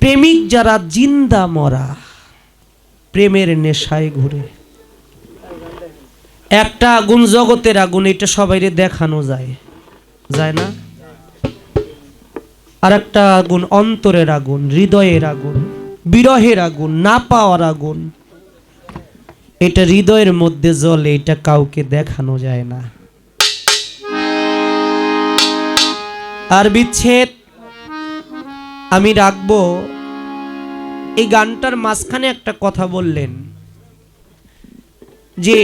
প্রেমিক যারা জিন্দা মরা, প্রেমের নেশায় ঘুরে। একটা আগুন জগতের আগুন, এটা সবাইরে দেখানো যায়। যায় না? আর একটা আগুন, অন্তরের আগুন, হৃদয়ের আগুন, বিরহের আগুন, না পাওয়ার আগুন। এটা হৃদয়ের মধ্যে জ্বলে, এটা কাউকে দেখানো যায় না। আর বিচ্ছেদ আমি রাখব। এই গানটার মাঝখানে একটা কথা বললেন যে,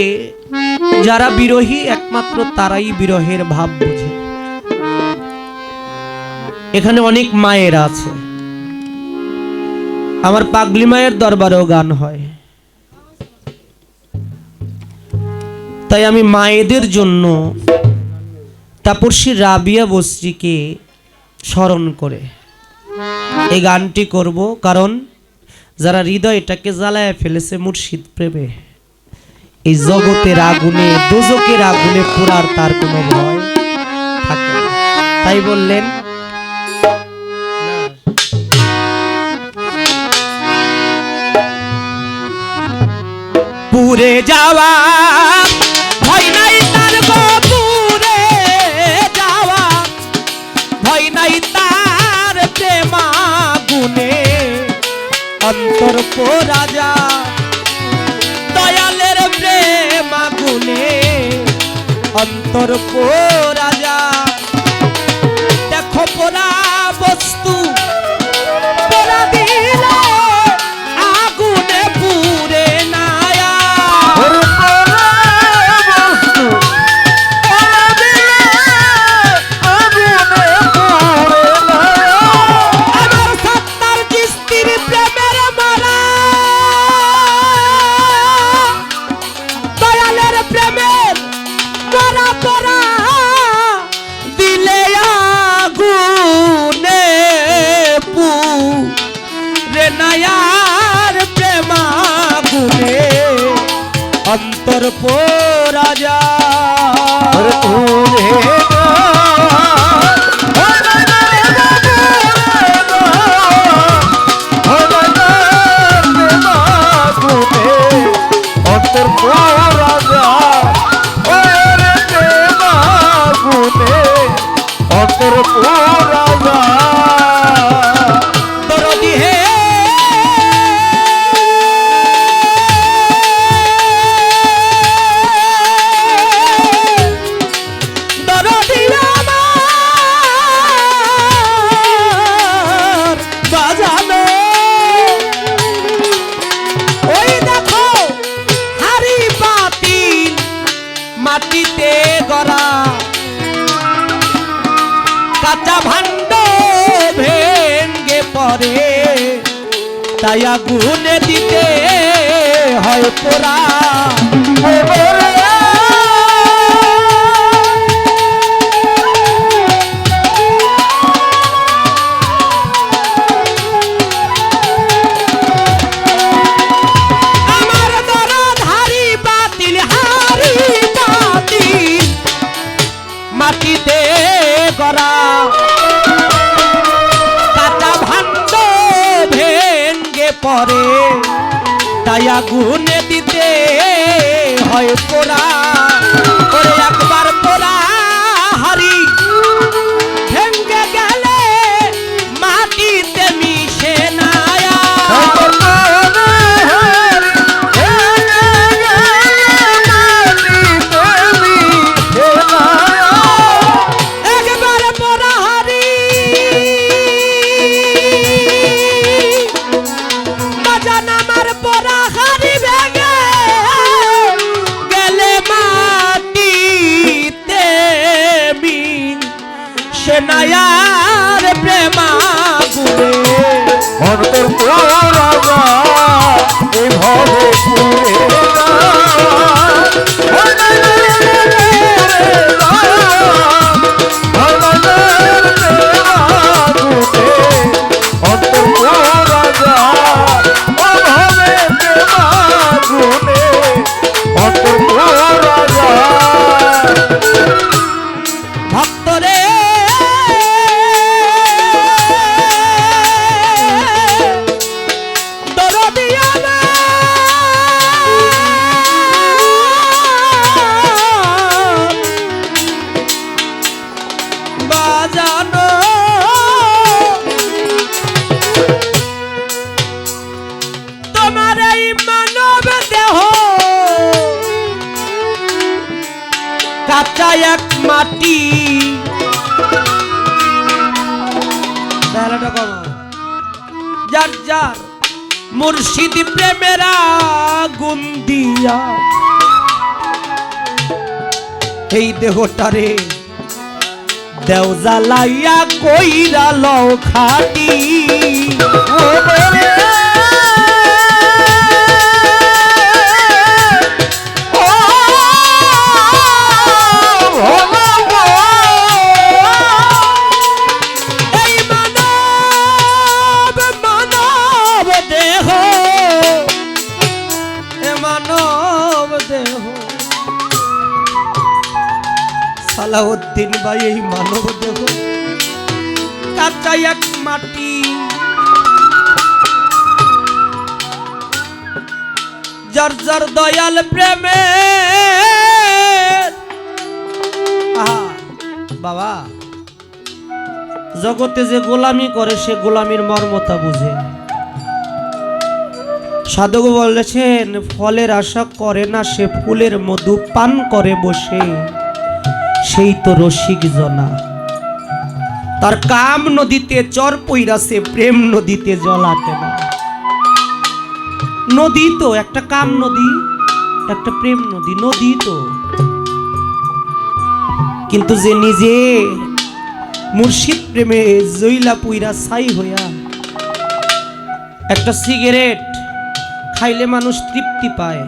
যারা বিরহী একমাত্র তারাই বিরহের ভাব বোঝে। এখানে অনেক মায়ের আছে। আমার পাগলি মায়ের দরবারেও গান হয়। তাই আমি মায়েদের জন্য তাপসী রাবিয়া বস্ত্রীকে স্মরণ করে এই গানটি করব কারণ যারা হৃদয়টাকে জ্বালায় ফেলেছে মুর্শিদ প্রেমে। এই জগতের আগুনে, দোজকের আগুনে পুরার তার কোনো ভয় থাকে তাই বললেন পুরে যাওয়া অন্তর রাজা দয়ালের প্রেম আগুনে। অন্তর রাজা নায়ার প্রেমা গুরে ভরতর রাজা এই ভরে পুরে এই মানব দেহ কাঁচা এক মাটি যার যার মুর্শিদ প্রেমেরা গুন্দিয়া এই দেহটারে দেও জ্বালাইয়া কইরা লও খাটি সালাউদ্দিন ভাই, এই মানব দেহ কাঁচা এক মাটি। যার যার দয়াল প্রেমে। বাবা, জগতে যে গোলামি করে, সে গোলামির মর্মতা বুঝে। সাধক বলেছেন, ফলের আশা করে না, সে ফুলের মধু পান করে বসে। সেই তো রসিক জনা। তার কাম নদীতে চর পইরাছে, প্রেম নদীতে জল আটে না। নদী তো, একটা কাম নদী, একটা প্রেম নদী নদী তো। কিন্তু যে নিজে মুর্শিদ প্রেমে জইলা পুইরা ছাই হইয়া একটা সিগারেট খাইলে মানুষ তৃপ্তি পায়।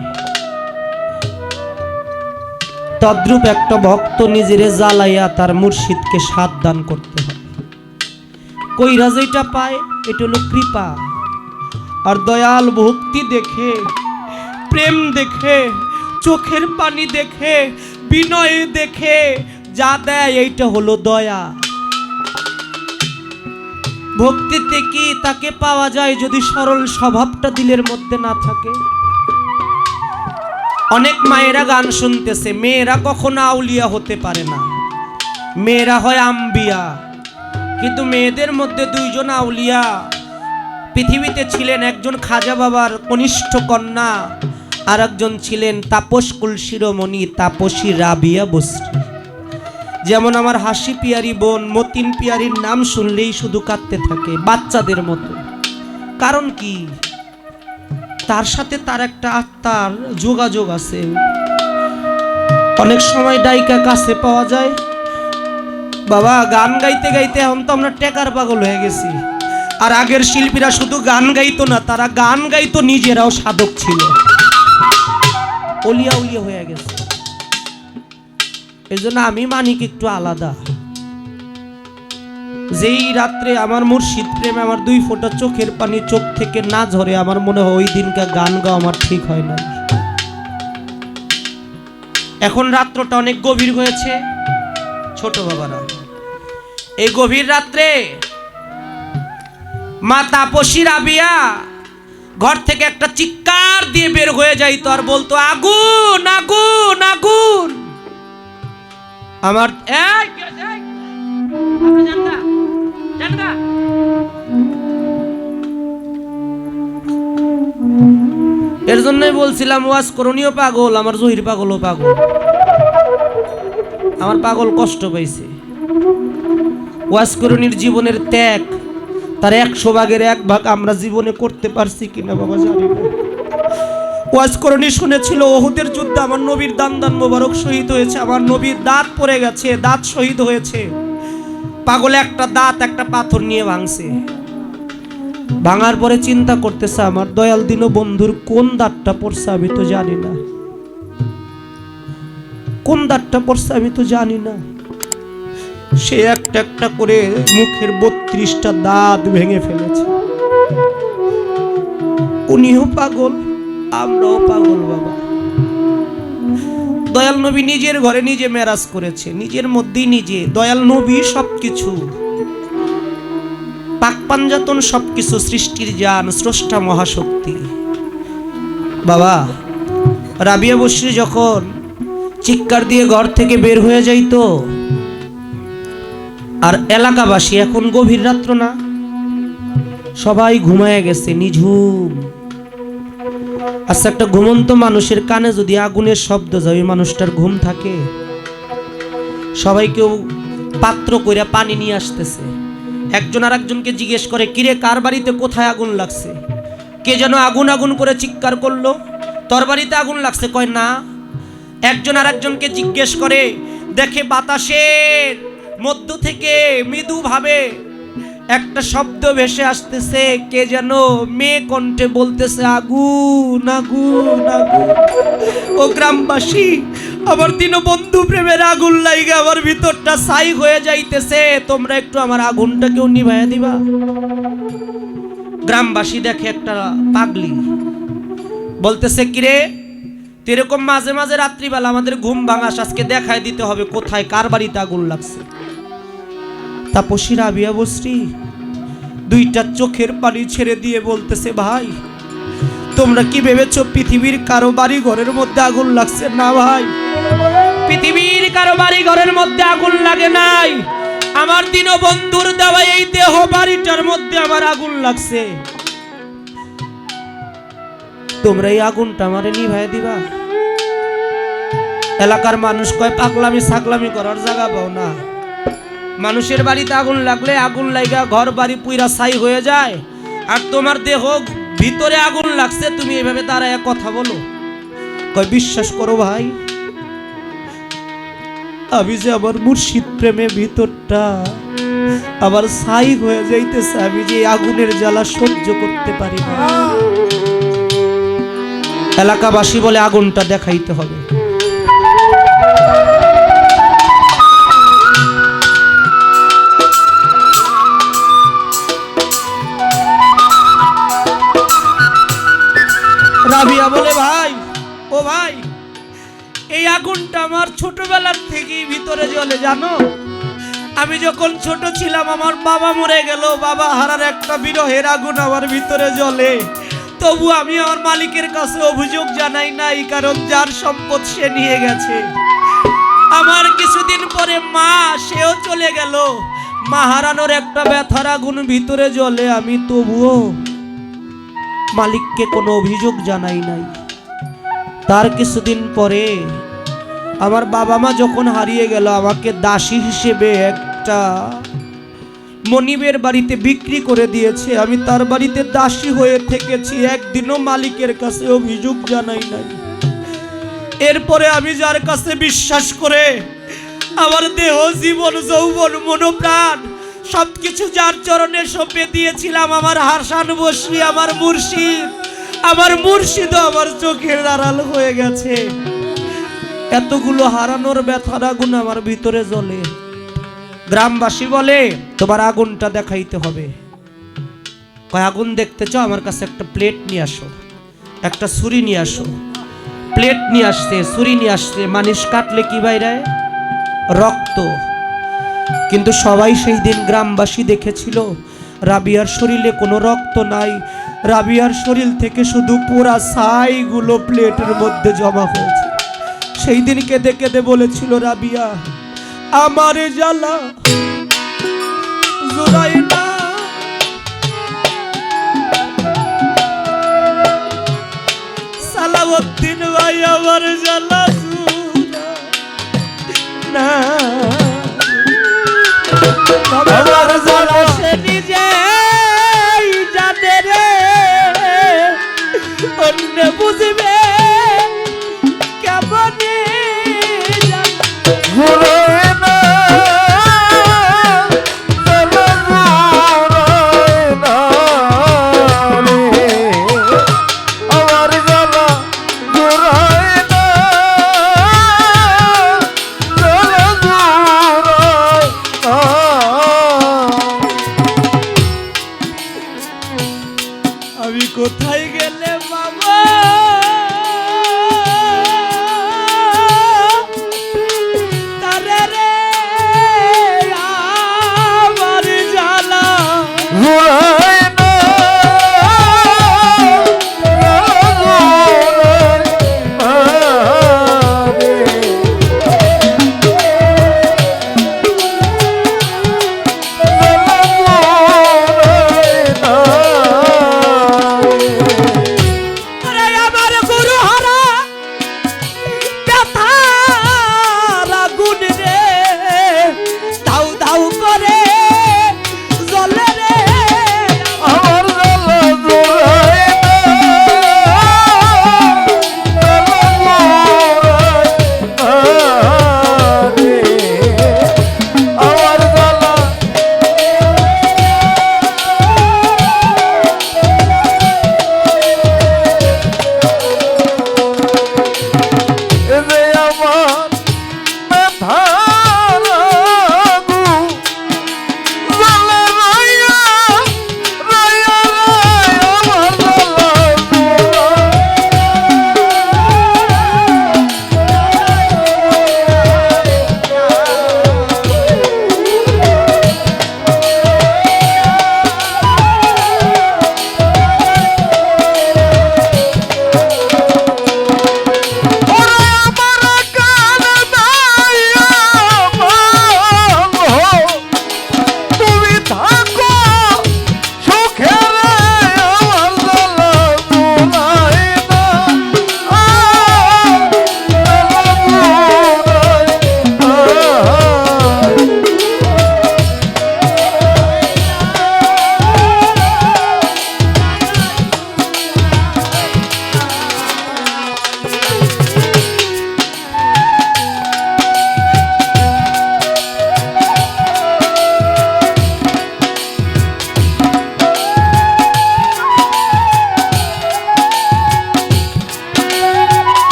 তদ্রূপ একটা ভক্ত নিজেরে জ্বালাইয়া তার মুর্শিদকে সাত দান করতে হয়। কইরা যেটা পায়, এটা হলো কৃপা। আর দয়াল ভক্তি দেখে, প্রেম দেখে, চোখের পানি দেখে, বিনয় দেখে, যা দেয় এইটা হলো দয়া। ভক্তিতে কি তাকে পাওয়া যায় যদি সরল স্বভাবটা দিলের মধ্যে না থাকে? অনেক মায়েরা গান শুনতেছে, মেয়েরা কখনো আউলিয়া হতে পারে না। মেয়েরা হয় আম্বিয়া, কিন্তু মেয়েদের মধ্যে দুইজন আউলিয়া। পৃথিবীতে ছিলেন একজন খাজা বাবার কনিষ্ঠ কন্যা আর একজন ছিলেন তাপসকুল শিরোমণি তাপসী রাবিয়া বস্রী যেমন আমার হাসি পিয়ারি বোন, মতিন পিয়ারির নাম শুনলেই শুধু কাঁদতে থাকে বাচ্চাদের মতো। কারণ কি? তার সাথে তার একটা আত্মার যোগাযোগ আছে। অনেক সময় ডাইকা কাছে পাওয়া যায়। বাবা, গান গাইতে গাইতে এখন তো আমরা টেকার পাগল হয়ে গেছি। আর আগের শিল্পীরা শুধু গান গাইতো না, তারা গান গাইতো নিজেরাও সাধক ছিল। অলিয়া উলিয়া হয়ে গেছে। এই জন্য আমি মানিক একটু আলাদা। যেই রাত্রে আমার মুর্শিদ প্রেমে আমার দুই ফোঁটা চোখের পানি চোখ থেকে না ঝরে আমার মনে হয় ওই দিনকার গান গাওয়া আমার ঠিক হয় না এখন রাত্রটা অনেক গভীর হয়েছে ছোট বাবারা। এই গভীর রাত্রে মা তাপসী রাবিয়া ঘর থেকে একটা চিৎকার দিয়ে বের হয়ে যাইতো আর বলতো আগুন আগুন আগুন। আমার এই, এর জন্যই বলছিলাম, ওয়াজ করণীয় পাগল, আমার জহির পাগলও পাগল। আমার পাগল কষ্ট পাইছে। ওয়াজ করণীর জীবনের ত্যাগ, তার একশো ভাগের এক ভাগ আমরা জীবনে করতে পারছি কিনা বাবা জানি ওয়াজ করণী শুনেছিল, ওহুদের যুদ্ধে আমার নবীর দান দান মোবারক শহীদ হয়েছে, আমার নবীর দাঁত পড়ে গেছে, দাঁত শহীদ হয়েছে। পাগলে একটা দাঁত, একটা পাথর নিয়ে ভাঙছে। ভাঙার পরে চিন্তা করতেছে, আমার দয়াল দিন বন্ধুর কোন দাঁতটা পড়ছে আমি তো জানি না। কোন দাঁতটা পড়ছে আমি তো জানি না। সে একটা একটা করে মুখের বত্রিশটা দাঁত ভেঙে ফেলেছে। উনিও পাগল, আমরাও পাগল বাবা। দয়াল নবী নিজের ঘরে নিজে মেরাজ করেছে, নিজের মধ্যেই নিজে। দয়াল নবী সবকিছু। পাক পাঞ্জাতন সবকিছু, সৃষ্টির জান, স্রষ্টা মহাশক্তি। বাবা, রাবিয়া বসরি যখন চিৎকার দিয়ে ঘর থেকে বের হয়ে যাইতো, আর এলাকাবাসী এখন গভীর রাত্র না? সবাই ঘুমায় গেছে, নিঝুম। আচ্ছা একটা ঘুমন্ত মানুষের কানে যদি আগুনের শব্দ যায়, ওই মানুষটার ঘুম থাকে? সবাই কেউ পাত্র কইরা পানি নিয়ে আসতেছে। একজন আর একজনকে জিজ্ঞেস করে, কিরে, কার বাড়িতে কোথায় আগুন লাগছে? কে যেন আগুন আগুন করে চিৎকার করল? তোর বাড়িতে আগুন লাগছে? কয়, না। একজন আর একজনকে জিজ্ঞেস করে, দেখে বাতাসের মধ্য থেকে মৃদুভাবে একটা শব্দ ভেসে আসতেছে, কে যেন মেয়ে কণ্ঠে বলতেছে আগুন আগুন আগুন ও গ্রামবাসী, আমার দিন বন্ধু প্রেমের আগুন লাইগে আমার ভিতরটা ছাই হয়ে যাইতেছে। তোমরা একটু আমার আগুনটাকেও নিভাইয়া দিবা। গ্রামবাসী দেখে একটা পাগলি বলতেছে, কিরে এরকম মাঝে মাঝে রাত্রিবেলা আমাদের ঘুম ভাঙাস, আজকে দেখায় দিতে হবে কোথায়, কার বাড়িতে আগুন লাগছে? তাপসী রাবিয়া বসরি দুইটা চোখের পানি ছেড়ে দিয়ে বলতেছে ভাই তোমরা কি ভেবেছো পৃথিবীর কারও বাড়ি ঘরের মধ্যে আগুন লাগছে না ভাই? পৃথিবীর কারও বাড়ি ঘরের মধ্যে আগুন লাগে নাই। আমার দিন বন্ধুর দেওয়া এই দেহ বাড়িটার মধ্যে আমার আগুন লাগছে। তোমরা এই আগুনটা আমারে নিভাই দিবা। এলাকার মানুষ কয় পাগলামি ছাগলামি করার জায়গা পাও না। মানুষের বাড়িতে আগুন লাগলে আগুন লাগা ঘর বাড়ি পুইরা ছাই হয়ে যায়। আর তোমার দেহ ভিতরে আগুন লাগছে, তুমি এভাবে তারা এক কথা বলো। কয়, বিশ্বাস করো ভাই, আমি যে আমার মুর্শিদ প্রেমে ভিতরটা আবার ছাই হয়ে যাইতেছে, আমি যে আগুনের জ্বালা সহ্য করতে পারি না। এলাকাবাসী বলে আগুনটা দেখাইতে হবে। রাবিয়া বলে, ভাই, ও ভাই, এই আগুনটা আমার ছোটবেলার থেকেই ভিতরে জ্বলে, জানো? আমি যখন ছোট ছিলাম, আমার বাবা মরে গেল, বাবা হারার একটা বিরহের আগুন আমার ভিতরে জ্বলে। তবু আমি আমার মালিকের কাছে অভিযোগ জানাই নাই, কারণ যার সম্পদ সে নিয়ে গেছে। আমার কিছুদিন পরে মা, সেও চলে গেল। মা হারানোর একটা ব্যথার আগুন ভিতরে জ্বলে, আমি তবুও মালিককে কোনো অভিযোগ জানাই নাই। তার কিছুদিন পরে আমার বাবা মা যখন হারিয়ে গেল, আমাকে দাসী হিসেবে একটা মনিবের বাড়িতে বিক্রি করে দিয়েছে। আমি তার বাড়িতে দাসী হয়ে থেকেছি, একদিনও মালিকের কাছে অভিযোগ জানাই নাই। এরপরে আমি যার কাছে বিশ্বাস করে আমার দেহ, জীবন, যৌবন, মনোপ্রাণ সবকিছু যার চরণে সঁপে দিয়েছিলাম, আমার হাসান বসি আমার মুর্শিদ। আমার মুর্শিদ আমার চোখের আড়াল হয়ে গেছে। এতগুলো হারানোর ব্যথার আগুন আমার ভিতরে জ্বলে। গ্রামবাসী বলে, তোমার আগুনটা দেখাইতে হবে। কয়, আগুন দেখতে চাও? আমার কাছে একটা প্লেট নিয়ে আসো। একটা ছুরি নিয়ে আসো। প্লেট নিয়ে আসছে, ছুরি নিয়ে আসছে। মানুষ কাটলে কি বাইরে? রক্ত। কিন্তু সবাই সেই দিন গ্রামবাসী দেখেছিল, রাবিয়ার শরীরে কোনো রক্ত নাই। রাবিয়ার শরীর থেকে শুধু পুরা ছাইগুলো প্লেটের মধ্যে জমা হয়েছে। সেই দিন কেঁদে কেঁদে বলেছিল, রাবিয়া, আমার জ্বালা সালাউদ্দিন ভাই, আমার জ্বালা না। জ্বালা সে নিজে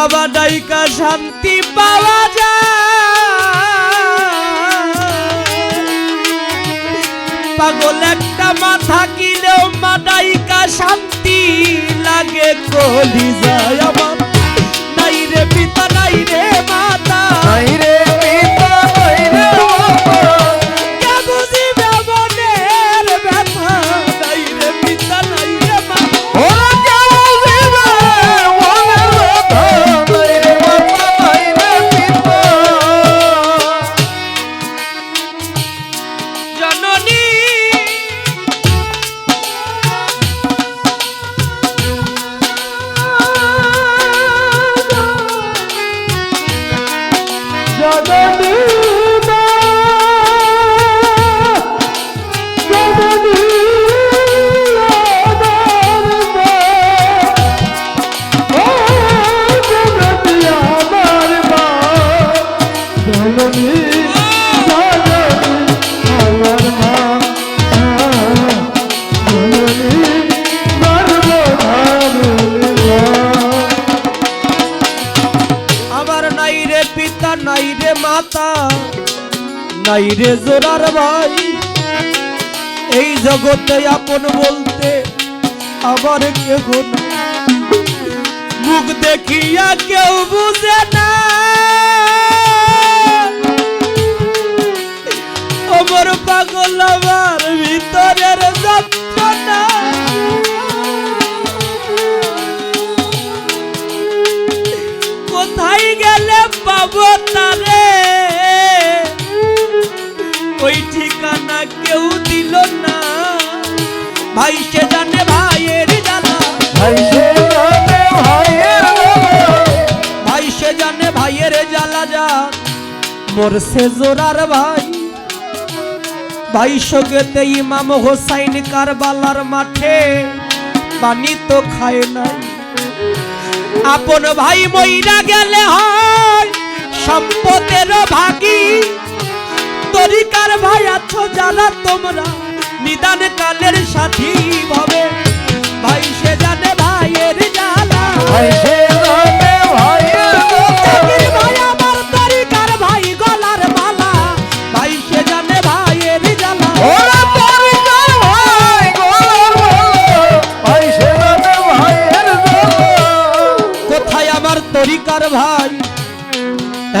বাবা ডাইকা শান্তি পাওয়া যায়। পাগল একটা মা থাকিলেও মা ডাইকা শান্তি লাগে, কলি যায় আমার। বলতে আবার কেহ। মুখ দেখিয়া কেউ বুঝে না আমার পাগল আমার মোর সে জোরার ভাই। ভাই সঙ্গেতে ইমাম হোসাইন কারবালার মাঠে পানি তো খায় নাই। আপন ভাই মইরা গেলে হয় সম্পদের ভাগি। তরিকার ভাই আছো যারা তোমরা, নিদান কালের সাথী ভাবে। ভাই সে জানে ভাইয়ের জাকির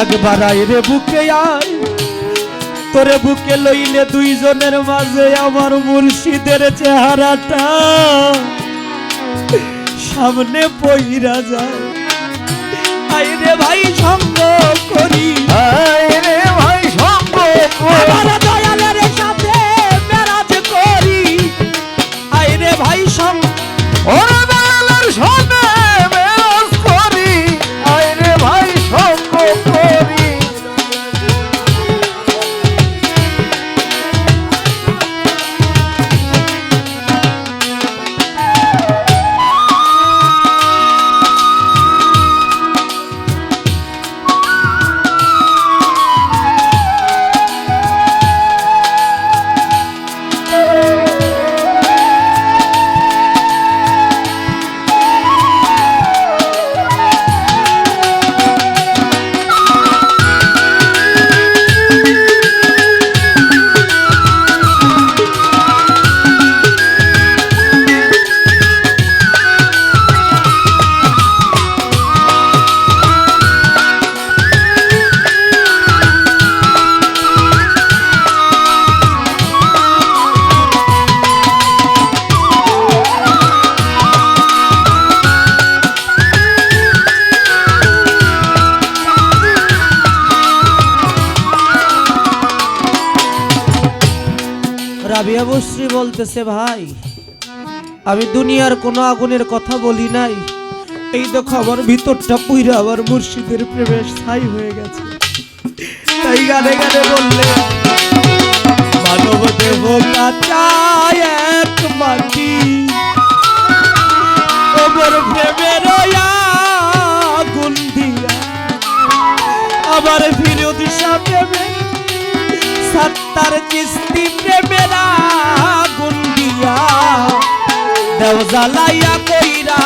একবার আইরে বুকে আয়। তোরে বুকে লইলে দুইজনের মাঝে আমার মুর্শিদের চেহারাটা সামনে পইরা যায়। আইরে ভাই, সঙ্গ করি। বলতেছে, ভাই, আমি দুনিয়ার কোনো আগুনের কথা বলি নাই। এই দেখো আমার ভিতরটা পুইরা আমার মুর্শিদের প্রেমে ছাই হয়ে গেছে। তাই গানে গানে বললে মানব দেহ এক মাটি। ওমর প্রেমের আগুন দিয়া আবার ফিরত প্রেমে সত্তার কিস্তি প্রেমের জ্বালাইয়া কইরা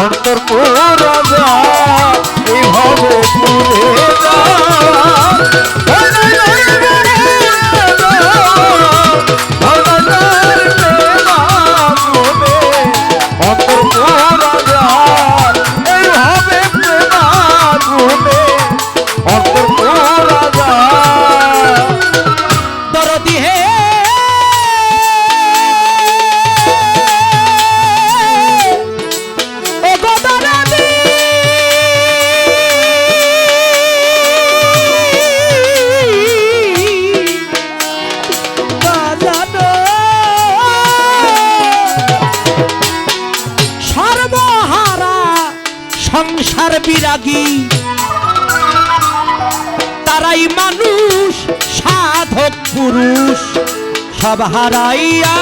অন্তর সংসার তারাই মানুষ সাধক পুরুষ সব হারাইয়া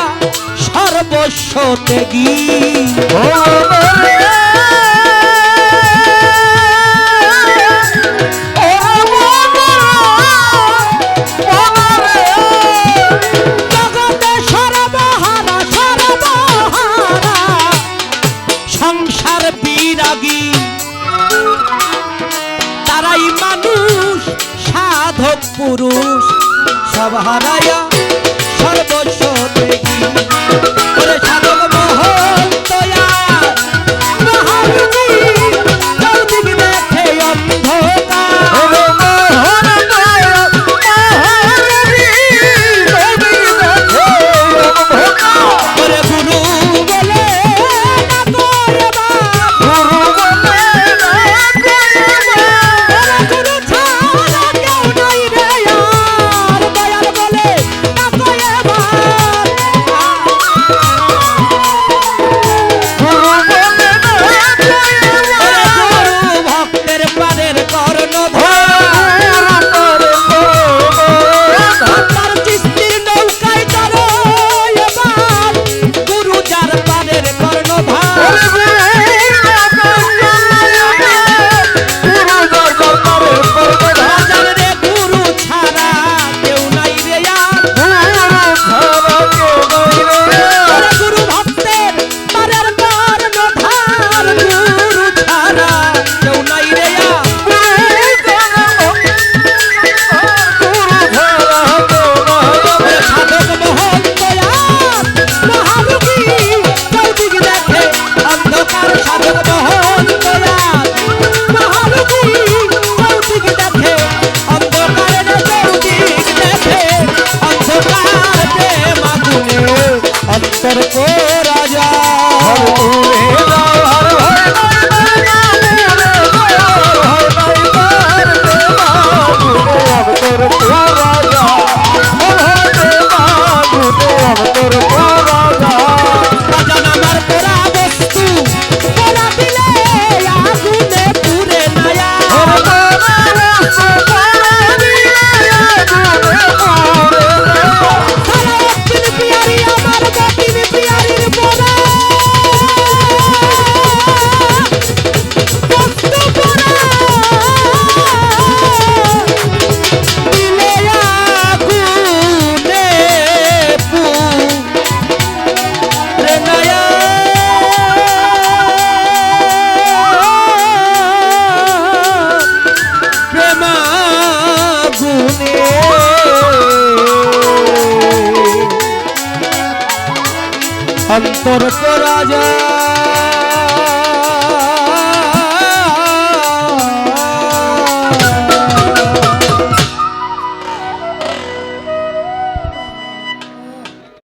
সর্বস্ব ত্যাগী। সব হারায়া সর্বস্ব দেখি